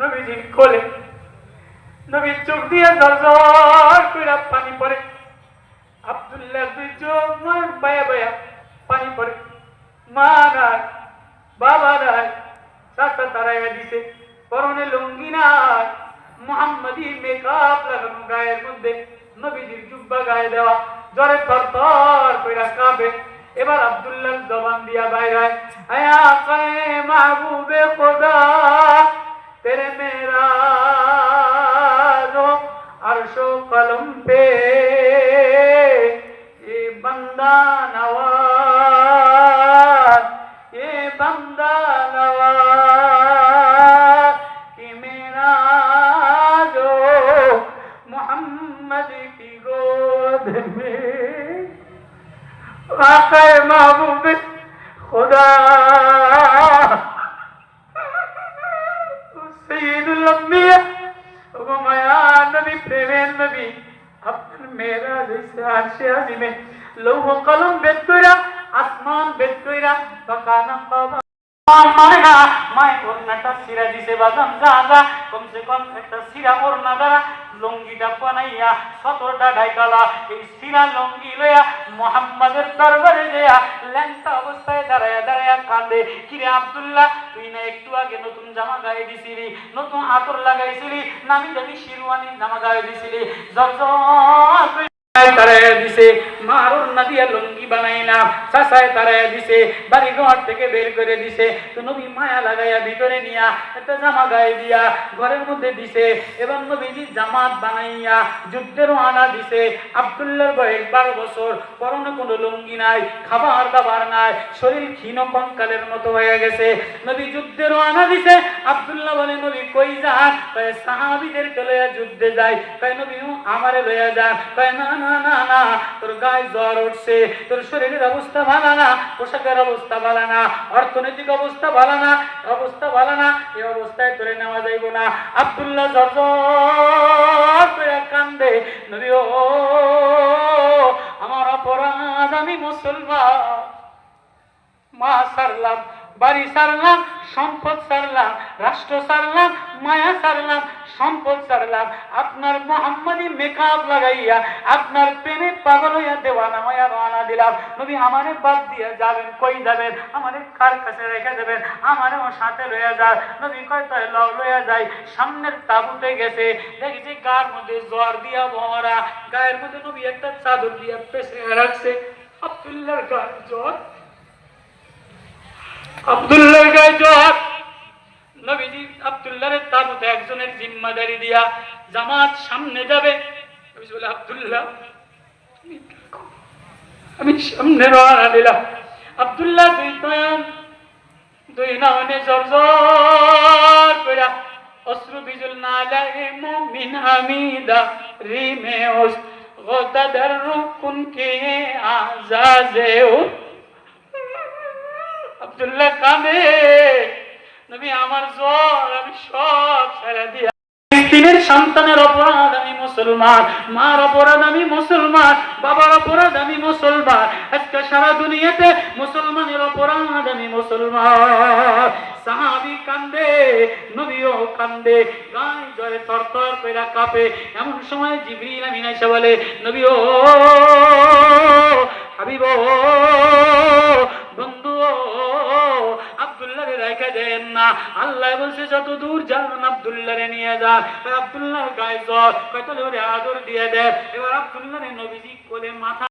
নবীজির কোলে, নবী চোখ দিয়ে জল কইরা পানি পড়ে। আব্দুল্লাহ দুই চোখ নয় বায়া বায়া পানি পড়ে। মা নাই, বাবা নাই, চাচা তারাইয়া দিছে। পরনে লুঙ্গি নাই, মোহাম্মদী মেকআপ লাগানো গায়ের মধ্যে। নবীজির জুব্বা গায়ে দেওয়া, জ্বরে তর তর কইরা কাঁপে। এবার আব্দুল্লাহ জবান দিয়া বাইরায় আয়া কায়ে মাহবুবে খোদা तेरे मेरा जो अर्शो कलम पे ये बंदा नवाज ये बंदा नवाज कि मेरा जो मोहम्मद की गोद में आका महबूब खुदा মানে কিরে তুই না একটু আগে নতুন জামা দিছিলি, নতুন আতর লাগাইছিলি, নামি দামি শিরওয়ানি জামা গায়ে দিছিলি। জর তারায় বয়স বারো বছর, পরনে কোনো লুঙ্গি নাই, খাবার দাবার নাই, শরীর ক্ষীণ কঙ্কালের মতো হয়ে গেছে। নবী যুদ্ধেরও আনা দিছে। আবদুল্লাহ বলে, নবী কই যান কয়ে, সাহাবিদেরকে লইয়া যুদ্ধে যায় কয় নবী আমারে লইয়া না না না না, তোর গায়ে জ্বর উঠছে, তোর শরীরের অবস্থা ভালো না, পোশাকের অবস্থা ভালো না, অর্থনৈতিক অবস্থা ভালো না অবস্থা ভালো না এই অবস্থায় তোরে নেওয়া যাইব না। আব্দুল্লাহ জ্বর কান্দে, নবী আমার অপরাধ আমি মুসলমান, মা সারলাম বাড়ি সারলাম, সম্পদ সারলাম, রাষ্ট্র সারলাম, মায়া সারলাম, সম্পদ সারলাম। আপনার মোহাম্মদী মেকআপ লাগাইয়া, আপনার প্রেমে পাগল হইয়া দেওয়ানা হইয়া রওনা দিলাম। নবী আমারে বাদ দিয়ে যাবেন, কই যাবেন? আমারে কার কাছে রেখে দেবেন আমারেও সাথে লইয়া যান। নবী কয়, তাই লও, লইয়া যাই। সামনের তাবুতে গেছে। দেখি যে গার মধ্যে জ্বর দিয়া ভরা। গায়ের মধ্যে নবী একটা চাদর দিয়া পেছে রাখছে। আব্দুল্লাহর গায়ে জ্বর। আব্দুল্লাহর গায়ে জ্বর নবীজি আব্দুল্লাহর তাবুতে একজনের জিম্মাদারি দিয়া জামাত সামনে যাবে। বলে, আব্দুল্লাহ আমি সামনে রওনা দিলাম। আব্দুল্লাহ দুই নয়ন, দুই নয়নে জর জর কইরা, অশ্রু বিজুল না লাগে মুমিন হামিদা, রিমে ওস, গোদাদার রুকুন কে আজাজে ও কাঁদে নবী, আমার জ্বর, আমি সব ছেড়ে দিয়া তিনের সন্তানের অপরাধ আমি মুসলমান, মার অপরাধ আমি মুসলমান, বাবার অপরাধ আমি মুসলমান। আজকে সারা দুনিয়াতে মুসলমানের অপরাধ আমি মুসলমান। সাহাবি কান্দে, নবীও কান্দে কইরা কাঁপে। এমন সময় জিবরিল আমিন এসে বলে, নবী ও হাবিব রেখে দেন না। আল্লাহ বলছে, যত দূর যান আব্দুল্লাহরে নিয়ে যা। আব্দুল্লাহর গায়ে জ্বর আদর দিয়ে দেয়। এবার আব্দুল্লাহরে নবীজি কোলে মাথা